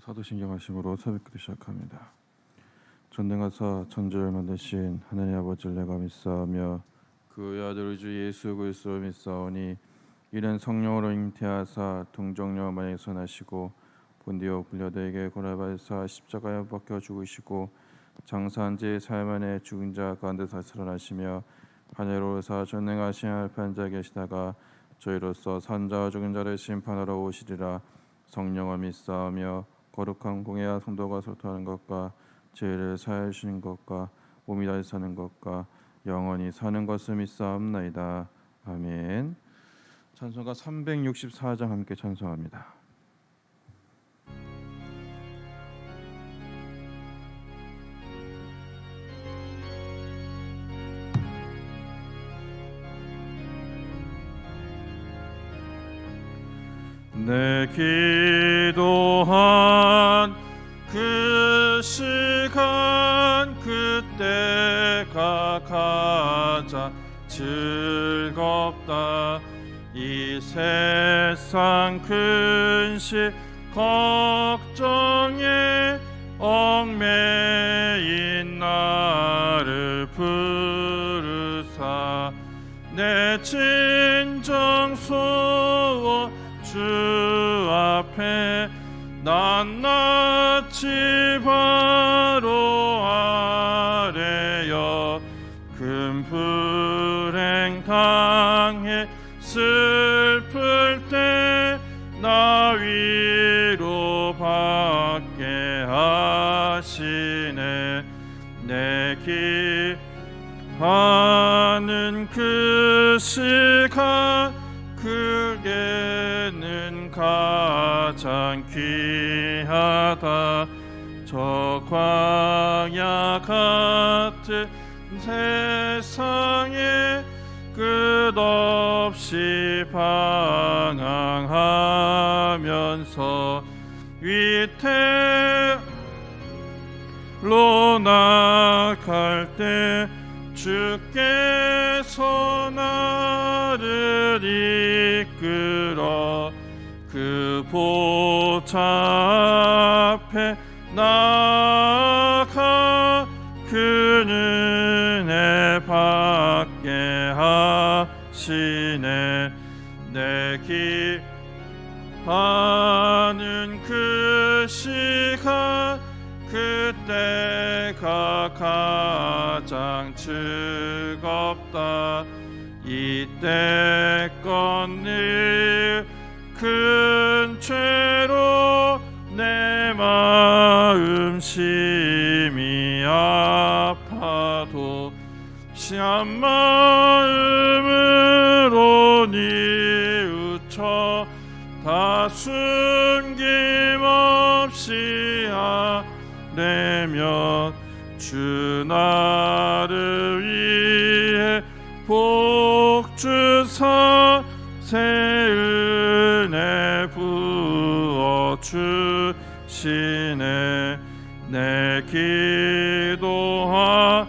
사도신경 하심으로 새벽기도 시작합니다. 전능하사 천지를 만드신 하나님 아버지를 내가 믿사오며 그의 아들 우주 예수 그리스도를 믿사오니 이는 성령으로 잉태하사 동정녀 마에서 나시고 본디오 빌라도에게 고난받으사 십자가에 박혀 죽으시고 장사한 지 사흘 만에 죽은 자 가운데서 살아나시며 하늘로사 전능하신 알판 자 계시다가 저희로서 산자와 죽은 자를 심판하러 오시리라 성령을 믿사오며 거룩한 공예와 성도가 소통하는 것과 죄를 사하여 주시는 것과 몸이 다시 사는 것과 영원히 사는 것을 믿사옵나이다. 아멘. 찬송가 364장 함께 찬송합니다. 내 기도 가장 즐겁다. 이 세상 근심 걱정에 얽매인 나를 부르사 내 진정 소원 주 앞에 낱낱이 바 위로 받게 하시네. 내 기하는 그 시간 그게는 가장 귀하다. 저 광야 같은 세상에 끝없이 방황하면서 위태로 나갈 때 주께서 나를 이끌어 그 보좌 앞에 나 하시네 내 기 하는 그 시간 그때가 가장 즐겁다. 이때껏 늘큰 죄로 내 마음 심히 아파도 시한 마음으로 뉘우쳐 다 숨김없이 하려면 주 나를 위해 복주사 새 은혜 부어 주시네. 내 기도하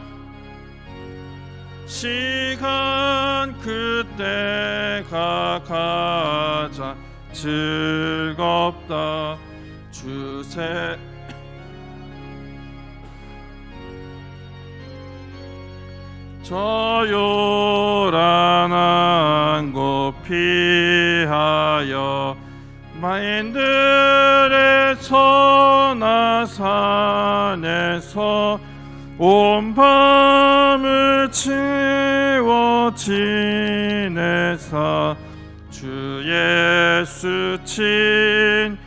시 가 가장 즐겁다. 주세. 저 요란한 곳 피하여 마인들의 선하산에서 온 밤을 채워 지내사 주 예수 친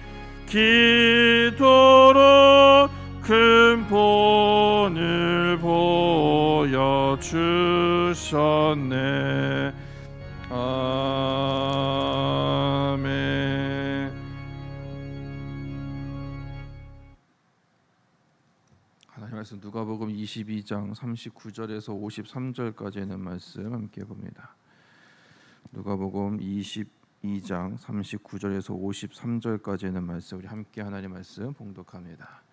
기도로 큰 본을 보여주셨네 아멘 하나님 말씀 누가복음 22장 39절에서 53절까지 있는 말씀 함께 봅니다. 누가복음 22장 39절에서 53절까지 있는 말씀 우리 함께 하나님 말씀 봉독합니다.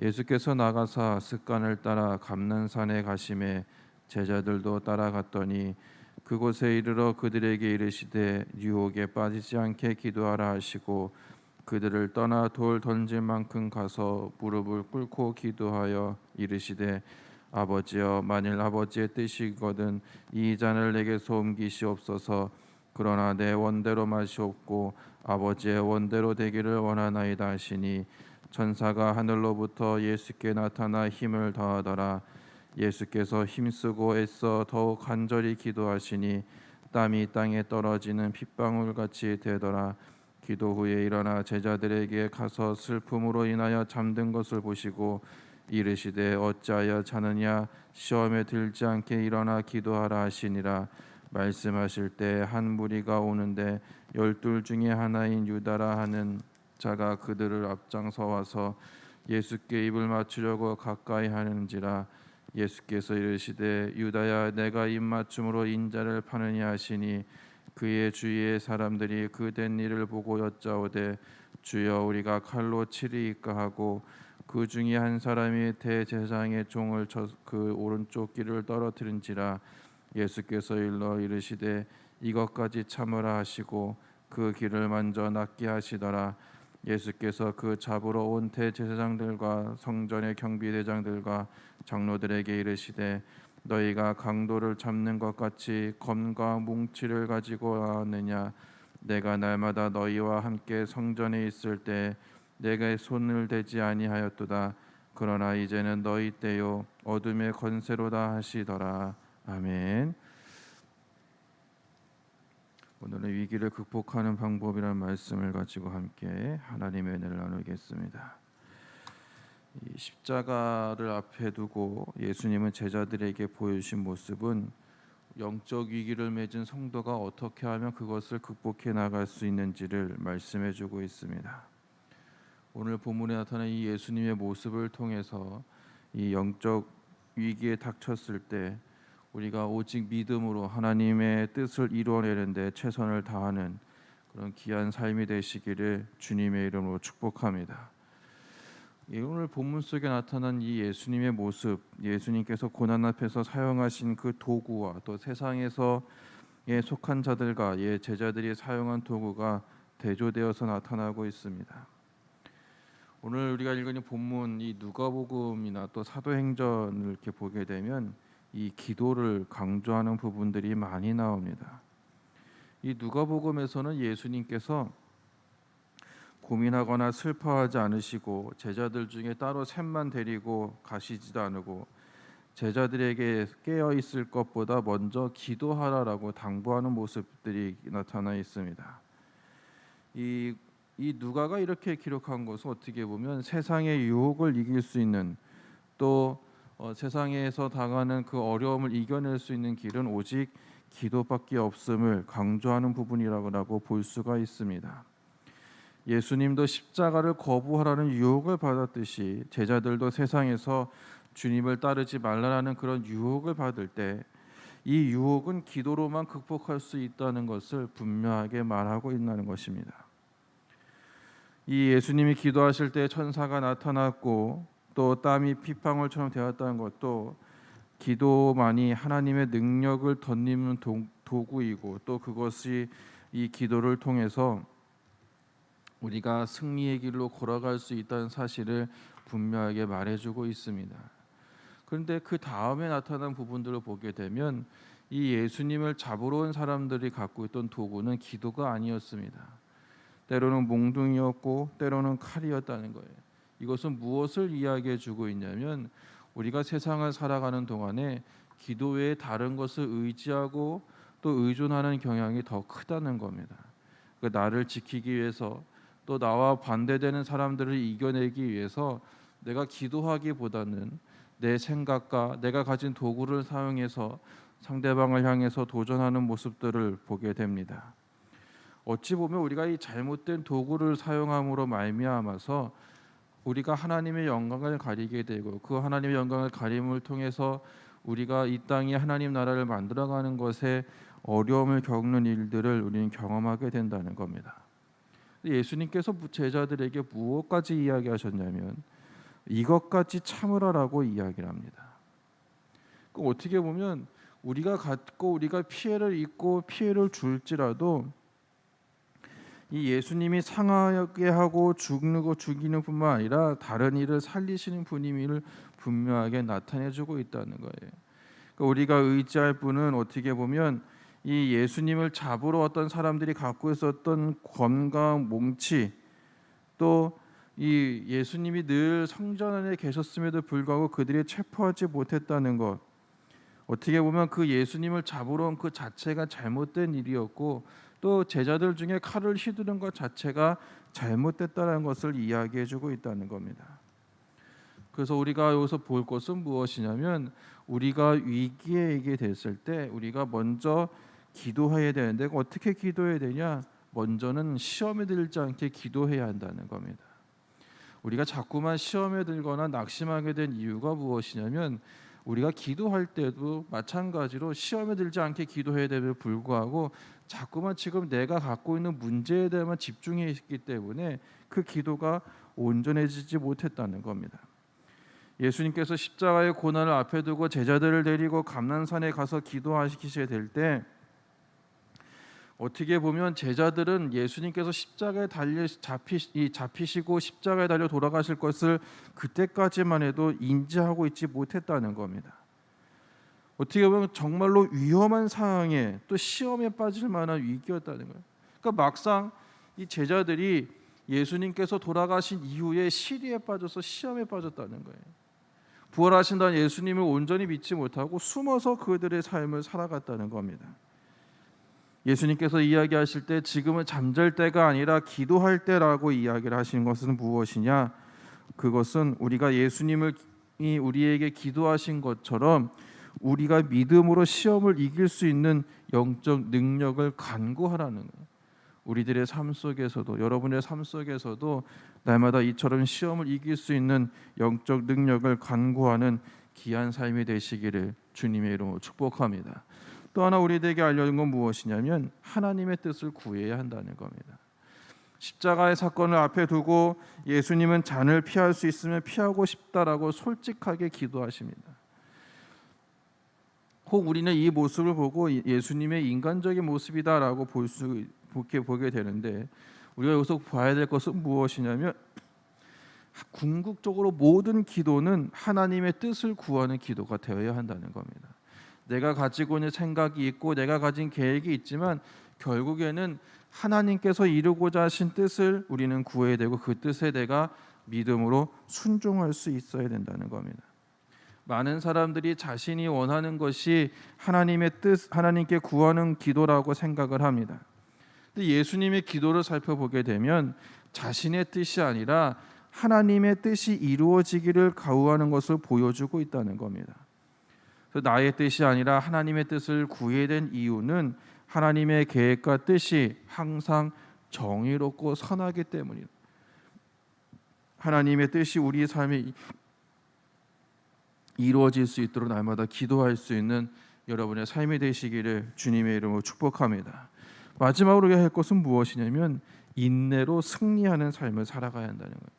예수께서 나가사 습관을 따라 감난산에 가심에 제자들도 따라갔더니 그곳에 이르러 그들에게 이르시되 유혹에 빠지지 않게 기도하라 하시고 그들을 떠나 돌 던질 만큼 가서 무릎을 꿇고 기도하여 이르시되 아버지여 만일 아버지의 뜻이거든 이 잔을 내게서 옮기시옵소서. 그러나 내 원대로 마시옵고 아버지의 원대로 되기를 원하나이다 하시니 천사가 하늘로부터 예수께 나타나 힘을 더하더라. 예수께서 힘쓰고 애써 더욱 간절히 기도하시니 땀이 땅에 떨어지는 핏방울 같이 되더라. 기도 후에 일어나 제자들에게 가서 슬픔으로 인하여 잠든 것을 보시고 이르시되 어찌하여 자느냐? 시험에 들지 않게 일어나 기도하라 하시니라. 말씀하실 때 한 무리가 오는데 열둘 중에 하나인 유다라 하는 자가 그들을 앞장서 와서 예수께 입을 맞추려고 가까이 하는지라. 예수께서 이르시되 유다야 내가 입 맞춤으로 인자를 파느냐 하시니 그의 주위의 사람들이 그 된 일을 보고 여짜오되 주여 우리가 칼로 치리이까 하고 그 중에 한 사람이 대제사장의 종을 쳐그 오른쪽 귀를 떨어뜨린지라 예수께서 일러 이르시되 이것까지 참으라 하시고 그 귀를 만져 낫게 하시더라. 예수께서 그 잡으러 온 대제사장들과 성전의 경비대장들과 장로들에게 이르시되 너희가 강도를 잡는 것 같이 검과 뭉치를 가지고 나왔느냐? 내가 날마다 너희와 함께 성전에 있을 때 내게 손을 대지 아니하였도다 그러나 이제는 너희 때요 어둠의 건세로다 하시더라 아멘 오늘은 위기를 극복하는 방법이라는 말씀을 가지고 함께 하나님의 은혜를 나누겠습니다. 이 십자가를 앞에 두고 예수님은 제자들에게 보여주신 모습은 영적 위기를 맺은 성도가 어떻게 하면 그것을 극복해 나갈 수 있는지를 말씀해 주고 있습니다. 오늘 본문에 나타난 이 예수님의 모습을 통해서 이 영적 위기에 닥쳤을 때 우리가 오직 믿음으로 하나님의 뜻을 이루어내는데 최선을 다하는 그런 귀한 삶이 되시기를 주님의 이름으로 축복합니다. 예, 오늘 본문 속에 나타난 이 예수님의 모습, 예수님께서 고난 앞에서 사용하신 그 도구와 또 세상에서 예, 속한 자들과 예, 제자들이 사용한 도구가 대조되어서 나타나고 있습니다. 오늘 우리가 읽은 이 본문 이 누가복음이나 또 사도행전을 이렇게 보게 되면 이 기도를 강조하는 부분들이 많이 나옵니다. 이 누가복음에서는 예수님께서 고민하거나 슬퍼하지 않으시고 제자들 중에 따로 셋만 데리고 가시지도 않고 제자들에게 깨어 있을 것보다 먼저 기도하라라고 당부하는 모습들이 나타나 있습니다. 이, 이 누가가 이렇게 기록한 것은 어떻게 보면 세상의 유혹을 이길 수 있는 또 어, 세상에서 당하는 그 어려움을 이겨낼 수 있는 길은 오직 기도밖에 없음을 강조하는 부분이라고 볼 수가 있습니다. 예수님도 십자가를 거부하라는 유혹을 받았듯이 제자들도 세상에서 주님을 따르지 말라는 그런 유혹을 받을 때 이 유혹은 기도로만 극복할 수 있다는 것을 분명하게 말하고 있다는 것입니다. 이 예수님이 기도하실 때 천사가 나타났고 또 땀이 핏방울처럼 되었다는 것도 기도만이 하나님의 능력을 덧입는 도구이고 또 그것이 이 기도를 통해서 우리가 승리의 길로 걸어갈 수 있다는 사실을 분명하게 말해주고 있습니다. 그런데 그 다음에 나타난 부분들을 보게 되면 이 예수님을 잡으러 온 사람들이 갖고 있던 도구는 기도가 아니었습니다. 때로는 몽둥이였고 때로는 칼이었다는 거예요. 이것은 무엇을 이야기해 주고 있냐면 우리가 세상을 살아가는 동안에 기도 외에 다른 것을 의지하고 또 의존하는 경향이 더 크다는 겁니다. 그 나를 지키기 위해서 또 나와 반대되는 사람들을 이겨내기 위해서 내가 기도하기보다는 내 생각과 내가 가진 도구를 사용해서 상대방을 향해서 도전하는 모습들을 보게 됩니다. 어찌 보면 우리가 이 잘못된 도구를 사용함으로 말미암아서 우리가 하나님의 영광을 가리게 되고 그 하나님의 영광을 가림을 통해서 우리가 이 땅에 하나님 나라를 만들어가는 것에 어려움을 겪는 일들을 우리는 경험하게 된다는 겁니다. 예수님께서 제자들에게 무엇까지 이야기하셨냐면 이것까지 참으라라고 이야기를 합니다. 그 어떻게 보면 우리가 갖고 우리가 피해를 입고 피해를 줄지라도 이 예수님이 상하게 하고 죽는 죽이는 뿐만 아니라 다른 일을 살리시는 분임을 분명하게 나타내주고 있다는 거예요. 그러니까 우리가 의지할 분은 어떻게 보면 이 예수님을 잡으러 어떤 사람들이 갖고 있었던 건강 몽치 또 이 예수님이 늘 성전 안에 계셨음에도 불구하고 그들이 체포하지 못했다는 것 어떻게 보면 그 예수님을 잡으러 온 그 자체가 잘못된 일이었고 또 제자들 중에 칼을 휘두른 것 자체가 잘못됐다는 것을 이야기해주고 있다는 겁니다. 그래서 우리가 여기서 볼 것은 무엇이냐면 우리가 위기에 이게 됐을 때 우리가 먼저 기도해야 되는데 어떻게 기도해야 되냐? 먼저는 시험에 들지 않게 기도해야 한다는 겁니다. 우리가 자꾸만 시험에 들거나 낙심하게 된 이유가 무엇이냐면 우리가 기도할 때도 마찬가지로 시험에 들지 않게 기도해야 됨에 불구하고 자꾸만 지금 내가 갖고 있는 문제에 대해만 집중해 있기 때문에 그 기도가 온전해지지 못했다는 겁니다. 예수님께서 십자가의 고난을 앞에 두고 제자들을 데리고 감난산에 가서 기도하시게 될 때 어떻게 보면 제자들은 예수님께서 십자가에 달려 잡히 잡히시고 십자가에 달려 돌아가실 것을 그때까지만 해도 인지하고 있지 못했다는 겁니다. 어떻게 보면 정말로 위험한 상황에 또 시험에 빠질 만한 위기였다는 거예요. 그러니까 막상 이 제자들이 예수님께서 돌아가신 이후에 시리에 빠져서 시험에 빠졌다는 거예요. 부활하신다는 예수님을 온전히 믿지 못하고 숨어서 그들의 삶을 살아갔다는 겁니다. 예수님께서 이야기하실 때 지금은 잠잘 때가 아니라 기도할 때라고 이야기를 하시는 것은 무엇이냐? 그것은 우리가 예수님을 우리에게 기도하신 것처럼 우리가 믿음으로 시험을 이길 수 있는 영적 능력을 간구하라는 거예요. 우리들의 삶 속에서도 여러분의 삶 속에서도 날마다 이처럼 시험을 이길 수 있는 영적 능력을 간구하는 귀한 삶이 되시기를 주님의 이름으로 축복합니다. 또 하나 우리에게 알려준 건 무엇이냐면 하나님의 뜻을 구해야 한다는 겁니다. 십자가의 사건을 앞에 두고 예수님은 잔을 피할 수 있으면 피하고 싶다라고 솔직하게 기도하십니다. 혹 우리는 이 모습을 보고 예수님의 인간적인 모습이다라고 볼 수 보게 보게 되는데 우리가 여기서 봐야 될 것은 무엇이냐면 궁극적으로 모든 기도는 하나님의 뜻을 구하는 기도가 되어야 한다는 겁니다. 내가 가지고 있는 생각이 있고 내가 가진 계획이 있지만 결국에는 하나님께서 이루고자 하신 뜻을 우리는 구해야 되고 그 뜻에 내가 믿음으로 순종할 수 있어야 된다는 겁니다. 많은 사람들이 자신이 원하는 것이 하나님의 뜻, 하나님께 구하는 기도라고 생각을 합니다. 근데 예수님의 기도를 살펴보게 되면 자신의 뜻이 아니라 하나님의 뜻이 이루어지기를 가우하는 것을 보여주고 있다는 겁니다. 나의 뜻이 아니라 하나님의 뜻을 구해야 된 이유는 하나님의 계획과 뜻이 항상 정의롭고 선하기 때문이다. 하나님의 뜻이 우리 삶에 이루어질 수 있도록 날마다 기도할 수 있는 여러분의 삶이 되시기를 주님의 이름으로 축복합니다. 마지막으로 할 것은 무엇이냐면 인내로 승리하는 삶을 살아가야 한다는 거예요.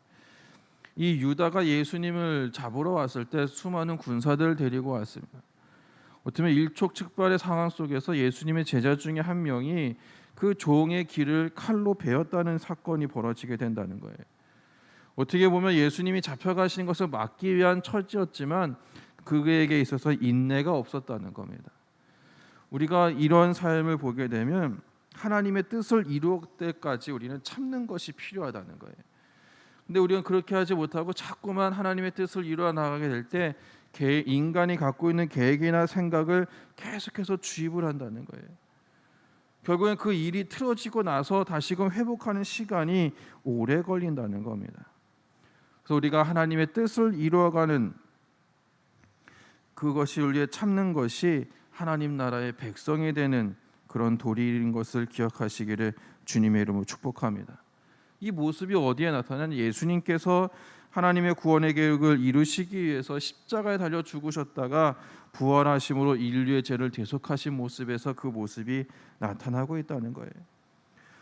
이 유다가 예수님을 잡으러 왔을 때 수많은 군사들을 데리고 왔습니다. 어쩌면 일촉즉발의 상황 속에서 예수님의 제자 중에 한 명이 그 종의 길을 칼로 베었다는 사건이 벌어지게 된다는 거예요. 어떻게 보면 예수님이 잡혀가신 것을 막기 위한 처지였지만 그에게 있어서 인내가 없었다는 겁니다. 우리가 이런 삶을 보게 되면 하나님의 뜻을 이루어 때까지 우리는 참는 것이 필요하다는 거예요. 근데 우리는 그렇게 하지 못하고 자꾸만 하나님의 뜻을 이루어 나가게 될 때 인간이 갖고 있는 계획이나 생각을 계속해서 주입을 한다는 거예요. 결국엔 그 일이 틀어지고 나서 다시금 회복하는 시간이 오래 걸린다는 겁니다. 그래서 우리가 하나님의 뜻을 이루어가는 그것이 우리의 참는 것이 하나님 나라의 백성이 되는 그런 도리인 것을 기억하시기를 주님의 이름으로 축복합니다. 이 모습이 어디에 나타나냐? 예수님께서 하나님의 구원의 계획을 이루시기 위해서 십자가에 달려 죽으셨다가 부활하심으로 인류의 죄를 대속하신 모습에서 그 모습이 나타나고 있다는 거예요.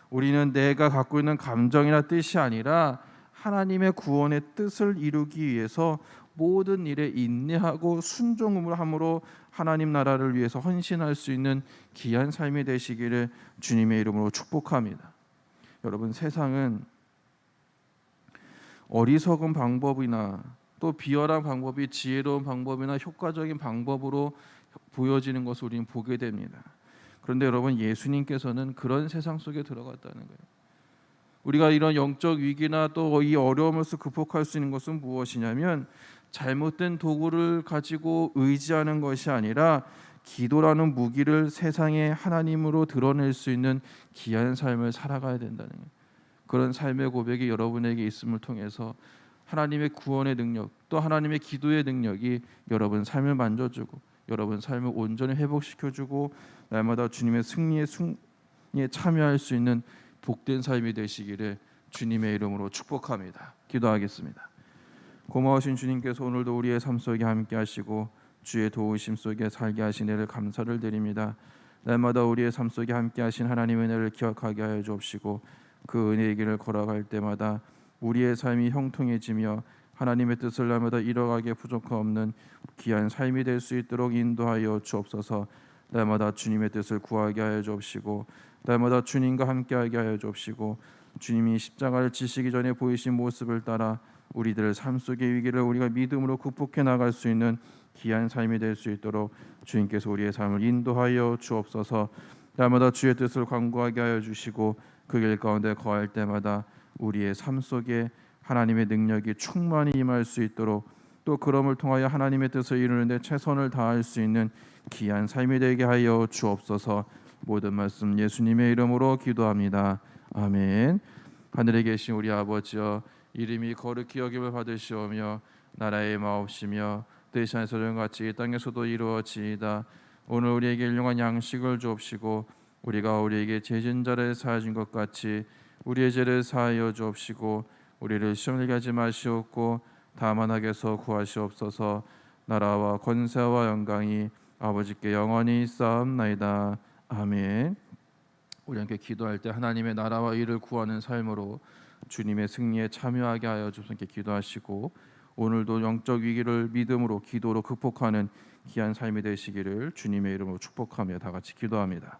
우리는 내가 갖고 있는 감정이나 뜻이 아니라 하나님의 구원의 뜻을 이루기 위해서 모든 일에 인내하고 순종을 함으로 하나님 나라를 위해서 헌신할 수 있는 귀한 삶이 되시기를 주님의 이름으로 축복합니다. 여러분 세상은 어리석은 방법이나 또 비열한 방법이 지혜로운 방법이나 효과적인 방법으로 보여지는 것을 우리는 보게 됩니다. 그런데 여러분 예수님께서는 그런 세상 속에 들어갔다는 거예요. 우리가 이런 영적 위기나 또 이 어려움에서 극복할 수 있는 것은 무엇이냐면 잘못된 도구를 가지고 의지하는 것이 아니라 기도라는 무기를 세상에 하나님으로 드러낼 수 있는 귀한 삶을 살아가야 된다는 거예요. 그런 삶의 고백이 여러분에게 있음을 통해서 하나님의 구원의 능력 또 하나님의 기도의 능력이 여러분 삶을 만져주고 여러분 삶을 온전히 회복시켜주고 날마다 주님의 승리의 승리에 참여할 수 있는 복된 삶이 되시기를 주님의 이름으로 축복합니다. 기도하겠습니다. 고마우신 주님께서 오늘도 우리의 삶 속에 함께 하시고 주의 도우심 속에 살게 하신 애를 감사를 드립니다. 날마다 우리의 삶 속에 함께 하신 하나님의 은혜를 기억하게 하여 주옵시고 그 은혜의 길을 걸어갈 때마다 우리의 삶이 형통해지며 하나님의 뜻을 날마다 이뤄가게 부족함 없는 귀한 삶이 될 수 있도록 인도하여 주옵소서. 날마다 주님의 뜻을 구하게 하여 주옵시고 날마다 주님과 함께하게 하여 주옵시고 주님이 십자가를 지시기 전에 보이신 모습을 따라 우리들 삶 속의 위기를 우리가 믿음으로 극복해 나갈 수 있는 귀한 삶이 될 수 있도록 주님께서 우리의 삶을 인도하여 주옵소서. 날마다 주의 뜻을 광고하게 하여 주시고 그 길 가운데 거할 때마다 우리의 삶 속에 하나님의 능력이 충만히 임할 수 있도록 또 그럼을 통하여 하나님의 뜻을 이루는데 최선을 다할 수 있는 귀한 삶이 되게 하여 주옵소서. 모든 말씀 예수님의 이름으로 기도합니다. 아멘. 하늘에 계신 우리 아버지여 이름이 거룩히 여김을 받으시오며 나라의 마옵시며 뜻이 하늘에서 같이 이 땅에서도 이루어지이다. 오늘 우리에게 일용한 양식을 주옵시고 우리가 우리에게 죄진 자를 사하신 것 같이 우리의 죄를 사하여 주옵시고 우리를 시험을 하지 마시옵고 다만 하게서 구하시옵소서 나라와 권세와 영광이 아버지께 영원히 쌓옵나이다 아멘. 우리 함께 기도할 때 하나님의 나라와 일을 구하는 삶으로 주님의 승리에 참여하게 하여 주님께 기도하시고 오늘도 영적 위기를 믿음으로 기도로 극복하는 귀한 삶이 되시기를 주님의 이름으로 축복하며 다 같이 기도합니다.